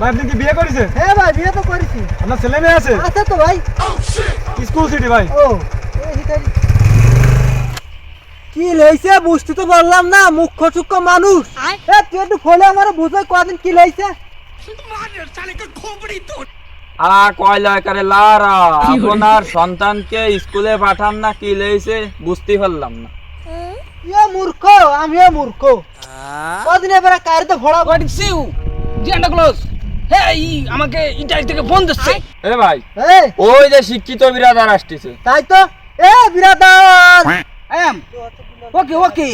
ভাই আপনি কি বিয়ে করেছেন? হ্যাঁ ভাই বিয়ে তো করেছি। আপনার ছেলে মেয়ে আছে? আছে তো ভাই। স্কুল সিটি ভাই। ও কি লইছে বুঝতে তো বললাম না মুখ্য সূক্ষ্ম মানুষ। এ তুই একটু ফলে আমার বুঝে কদিন কি লইছে। আ কয়লা করে লারা আপনার সন্তানকে স্কুলে পাঠান না কি লেইছে বুঝতে পারলাম না। ইয়ে মূর্খ আমিও মূর্খ। কদিন এবারে ফোড়া হোয়াট ইজ ইউ জিয়ান্ডা ক্লোজ হ্যাঁ আমাকে ইটালি থেকে ফোন দিচ্ছে। এ ভাই ওই যে শিক্ষিত বিরাদার আসতেছে। তাই তো? এ বিরাদার! এম। ওকে ওকে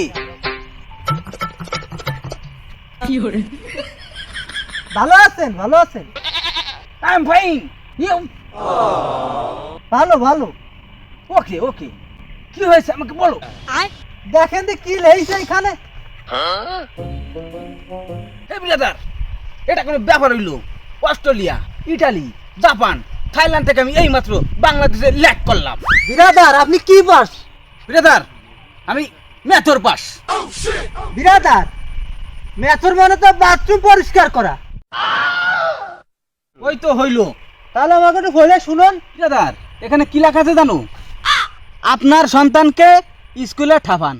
ভালো আছেন ভালো আছেন? I am fine. ইউ। ভালো ভালো। ওকে ওকে কি? হয়েছে আমাকে বলো। দেখেন তো কি লইছে এখানে। Hey brother. এটা কোনো ব্যাপার হইল। অস্ট্রেলিয়া ইটালি জাপান থাইল্যান্ড থেকে আমি এইমাত্র বাংলাদেশে ল্যাক করলাম। বিরাদার আপনি কি বাস ব্রাদার আমি মেথর পাস বিরাদার মেথর মানে তো বাথরুম পরিষ্কার করা। ওই তো হইল। তাহলে আমাকে একটু বলে শুনুন। ব্রাদার এখানে কি লেখা আছে জানো? আপনার সন্তানকে স্কুলে ঠাপান।